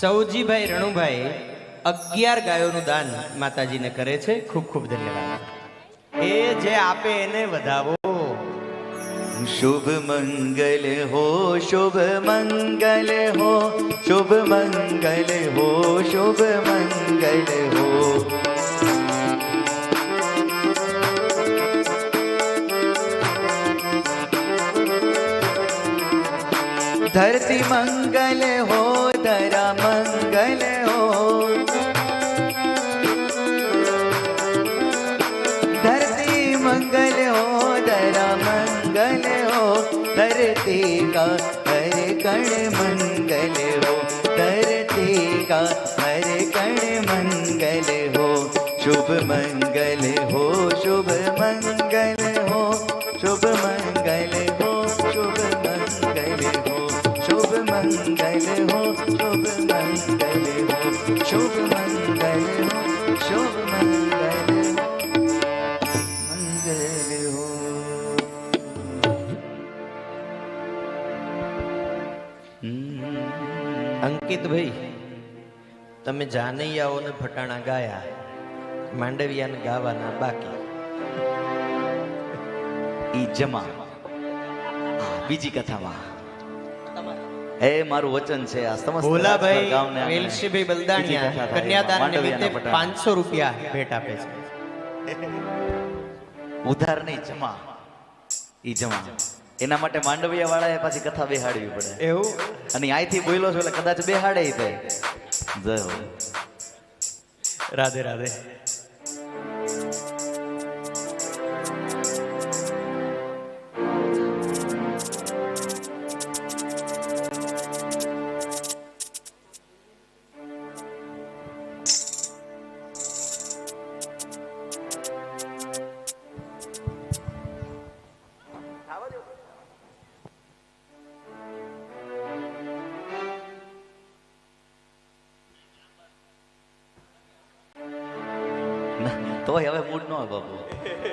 સૌજીભાઈ રણુભાઈ અગિયાર ગાયોનું દાન માતાજીને કરે છે. ખૂબ ખૂબ ધન્યવાદ. એ જે આપે એને વધાવો. शुभ मंगल हो शुभ मंगल हो शुभ मंगल हो शुभ मंगल हो धरती मंगल मंगल हो धरती का हर कण मंगल हो शुभ मंगल તમે જાનૈયાઓને ફટાણા ગાયા માંડવિયાને ગાવાના બાકી. ઈ જમા. બીજી કથામાં. એ મારું વચન છે આ સમસ્ત ભોલાભાઈ વેલશીભાઈ બલદાણિયા કન્યાદાન નિમિત્તે પટાણા. પાંચસો રૂપિયા ભેટ આપે છે. ઉધાર નહીં જમા. ઈ જમા. એના માટે માંડવિયા વાળાએ પાછી કથા બેહાડવી પડે. એવું? અને અહીંથી બોલ્યો છો એટલે કદાચ બેહાડે થાય જય હો. રાધે રાધે.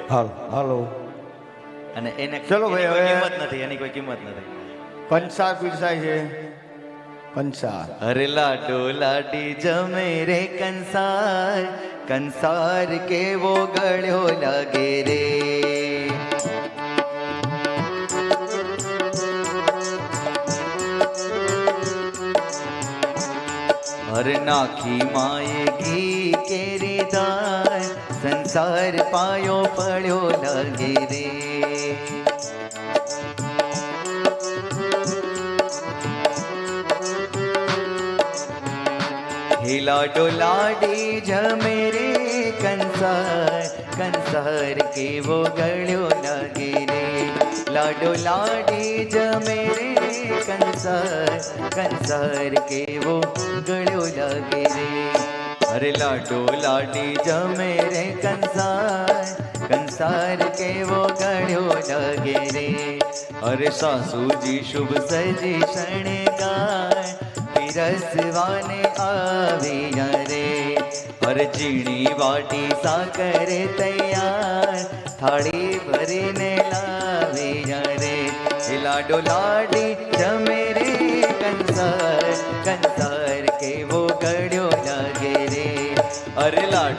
હાલ હાલો. અને એને ચલો ભાઈ, હવે- કિંમત નથી એની કોઈ કિંમત નથી. કંસાર પીરસાય છે. કંસાર. અરે લાડો લાડી જમે રે કંસાર. કંસાર કેવો ગળ્યો લાગે રે. नाखी माएगी केरी दाय संसार पायो पड़ो लगे रे हिला डोलाडी ज मेरे कंसार कंसार के वो गड़ो लगे रे लाडो लाडी ज मेरे कंसार कंसार के કેવો ગળ્યો લાગે રે. અરે લાડો લાડી જમે રે કંસાર કંસાર કેવો ગળ્યો લાગે રે. અરે સાસુજી શુભ સજી શણગાર પીરસવાને આવી રે અરે ચીણી વાટી સાકરે તૈયાર, થાળી ભરીને લાવી રે લાડો લાડી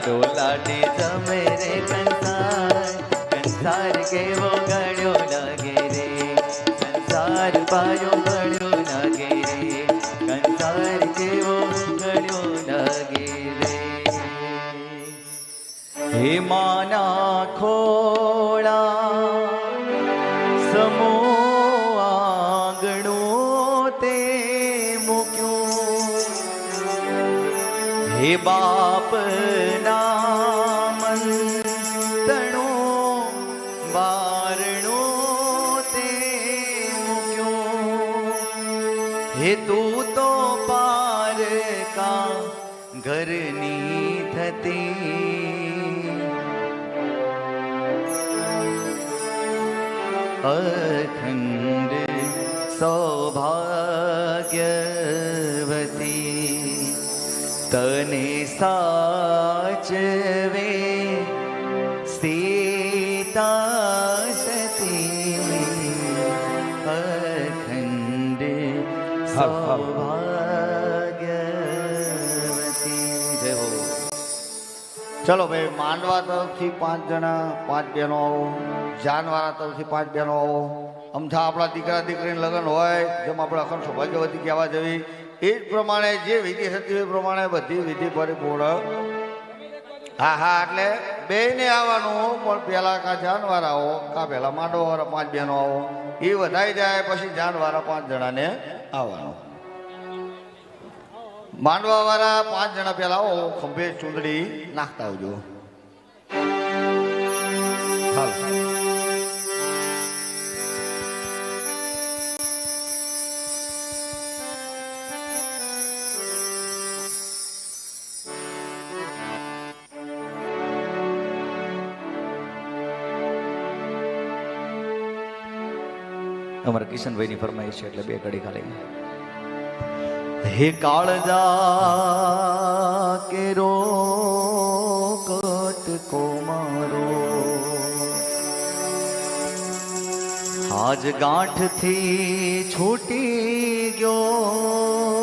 અરે લાડો લાડી જમે રે કંસાર કેવો ગળ્યો લાગે રે. કંસાર પાયો ગળ્યો લાગે રે. કંસાર કેવો ગળ્યો લાગે રે. હે માના ખોળા, સમો બાપ ઘરની થતી અખંડ સૌભાગ્યવતી તને સાચવે ચલો ભાઈ, માંડવા તરફથી પાંચ જણા, પાંચ બહેનો આવો. જાનવાળા તરફથી પાંચ બહેનો આવો. અમથા આપણા દીકરા, દીકરીને લગ્ન હોય, જેમ આપણે અખંડ સૌભાગ્યવતી કહેવા જવી, એ જ પ્રમાણે, જે વિધિ થતી એ પ્રમાણે બધી વિધિ પરિપૂર્ણ. હા હા, એટલે બે ને આવવાનું, પણ પહેલા કા જાનવાર આવો, કા પહેલા માંડવાવાળા પાંચ બહેનો આવો. એ વધાઈ જાય, પછી જાનવાળા પાંચ જણાને આવવાનું. માંડવા વાળા પાંચ જણા પેલા આવો ખંભે ચૂંદડી નાખતા આવજો. અમારા કિશનભાઈની ફરમાઈશ છે એટલે બે કડી ખાલી. હે કાળજા કેરો કટકો મારો આજ ગાંઠથી છૂટી ગયો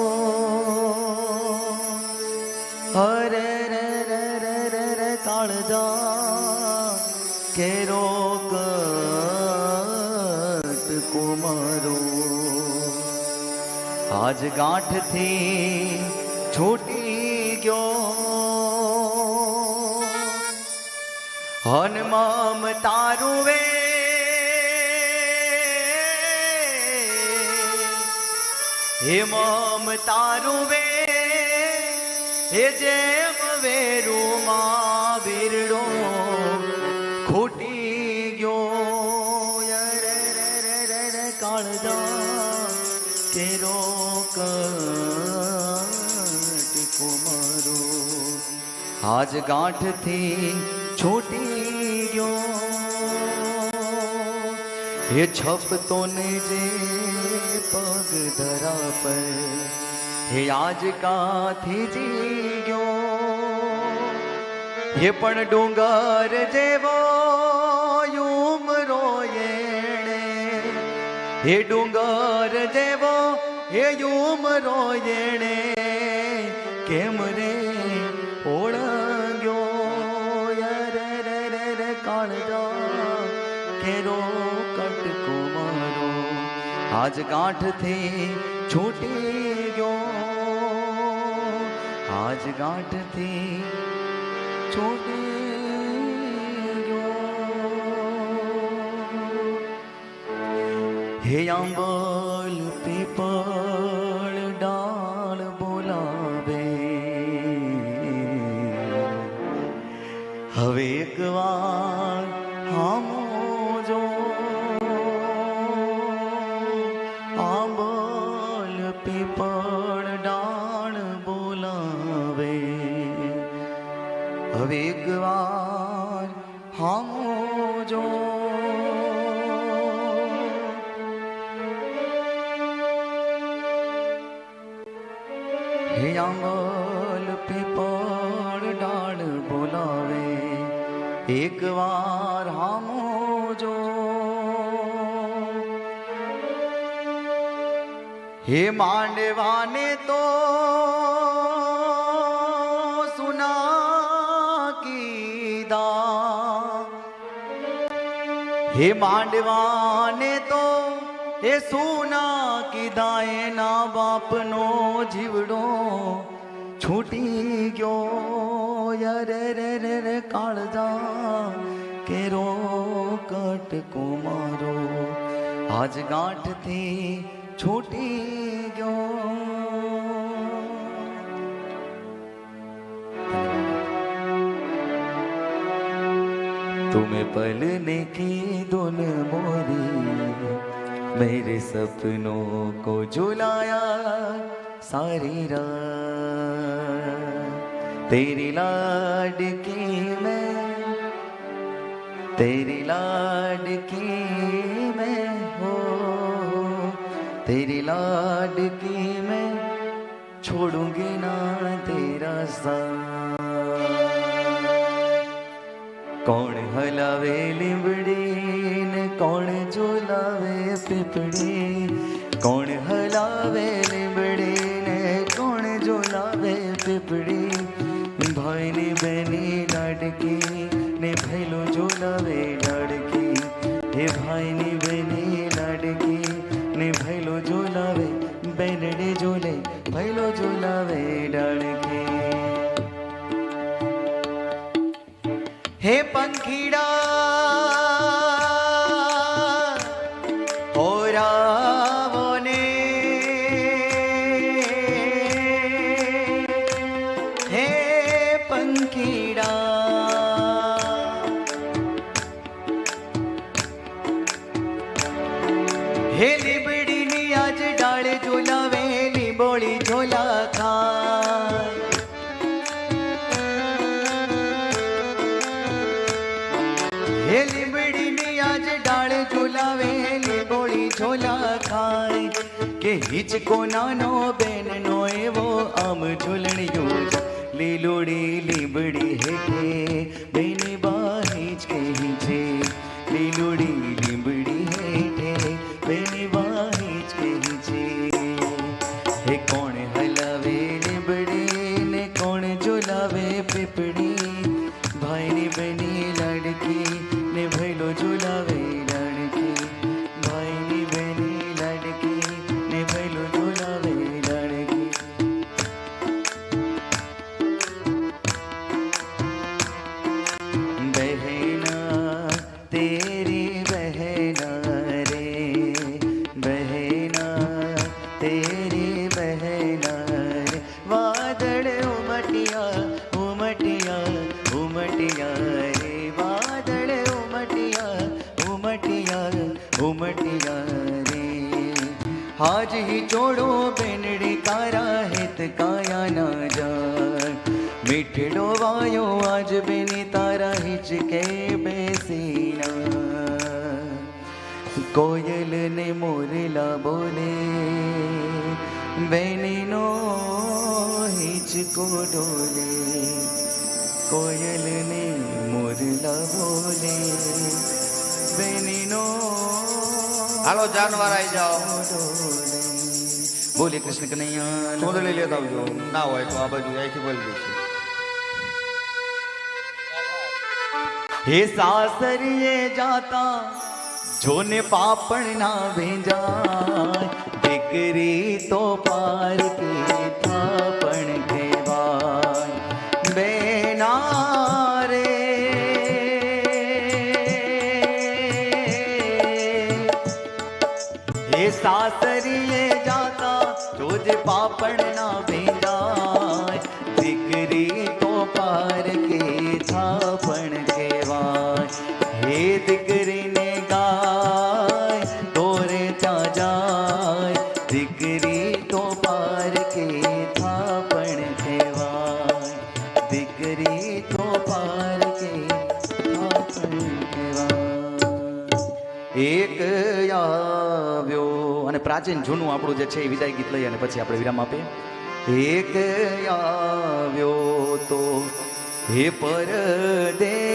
આજ ગાંઠથી છૂટી ગયો હનમામ તારું વે હે મામ તારું વે હે જેમ વેરુમાં વીરડો આજ ગાંઠથી છૂટી ગયો. હે છપતો ને જે પગ ધરા પર, હે આજ કાથી જી ગયો હે પણ ડુંગર જેવો યુમરો એણે, હે ડુંગર જેવો, હે યુમરો એણે. કેમ રે આજ ગાંઠથી છૂટી ગયો આજ ગાંઠથી છૂટી ગયો હે આંબલ પીપળ જો હે આંબલ પીપળ ડાળ બોલાવે એક વાર હામો જો હે માંડવાને હે માંડવાને તો એ સોના કીધા એના બાપનો જીવડો છૂટી ગયો. યરે રે રે કાળજા કેરો કટકો મારો આજ ગાંઠથી છૂટી ગયો. तुम्हें पलने की धुन मोरी। मेरे सपनों को झुलाया सारी रात। तेरी लाड की मैं, तेरी लाड की मैं हो। तेरी लाड की मैं छोड़ूँगी ना तेरा साथ। કોણ હલાવે લીમડી ને કોણ ઝુલાવે પીપળી? કોણ હલાવે લીમડી ને કોણ ઝુલાવે પીપળી? ભાઈની બેની લાડકી ને ભૈલો ઝુલાવે લાડકી હે ભાઈની પંખીડા હિચકો નાનો બેનનો એવો આમ ઝૂલણિયો લીલોડી લીબડી હેઠે जोड़ो बेनडी कारा हित काया ना जा मिठडो वायो आज बेनी तारा हिच के बेसीना कोयल ने मोरला बोले बेनी नो हिच को डोले कोयल ने मोरला बोले बेनी नो हेलो जानवर आई जाओ બોલે કૃષ્ણ કનૈયા ચોદડી લેતા આવજો. ના હોય તો આ બાજુ અહીંથી બોલી દઈશું. હે સાસરીએ જાતા, જોને પાપણ ના ભેંજાય દીકરી પ્રાચીન જૂનું આપણું જે છે એ વિદાય ગીત લઈએ અને પછી આપણે વિરામ આપીએ. એક આવ્યો તો હે પરદેશી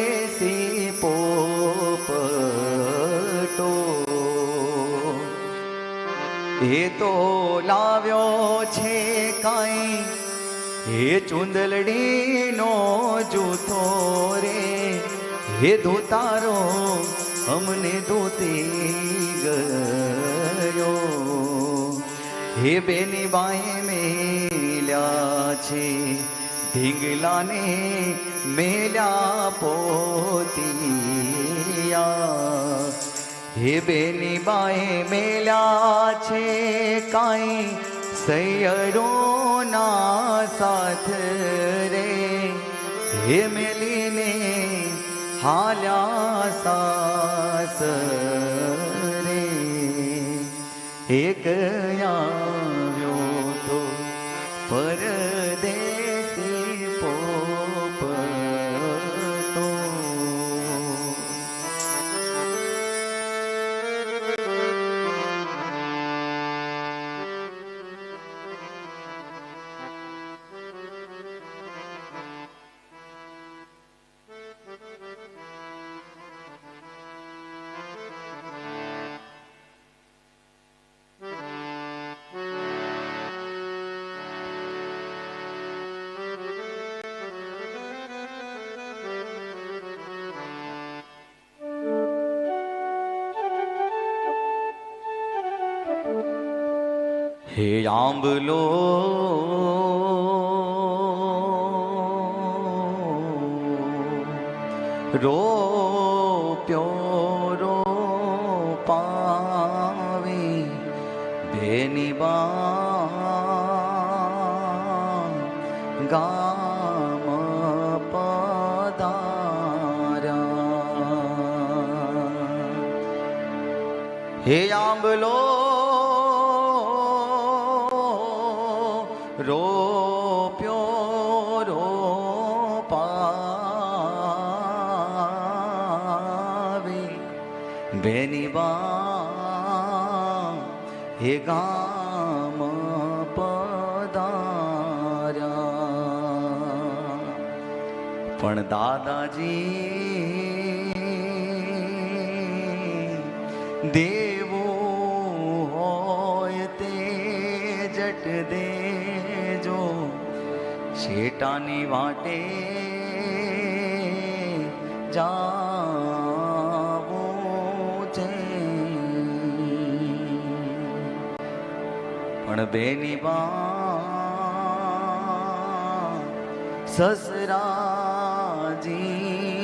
પોપટો, એ તો લાવ્યો છે કાંઈ, હે ચુંદલડીનો જૂથો રે, હે ધોતારો અમને ધોતી ગયો. હે બેની બાએ મેલ્યા છે, ઢીંગલાને મેલ્યા પોતિયા. હે બેની બાએ મેલ્યા છે, કાંઈ સૈયરોના સાથ રે. હે મેલીને હાલ્યા સાસ રે એક હે આંબલો. રોપ્યો રો પાવી બેની બા ગામ પધાર્યા હે આંબલો. ગામ પધાર્યા. પણ દાદાજી દેવો હોય તે જટ દેજો. શેટાની વાટે જાવું પણ બેની બા સસરાજી.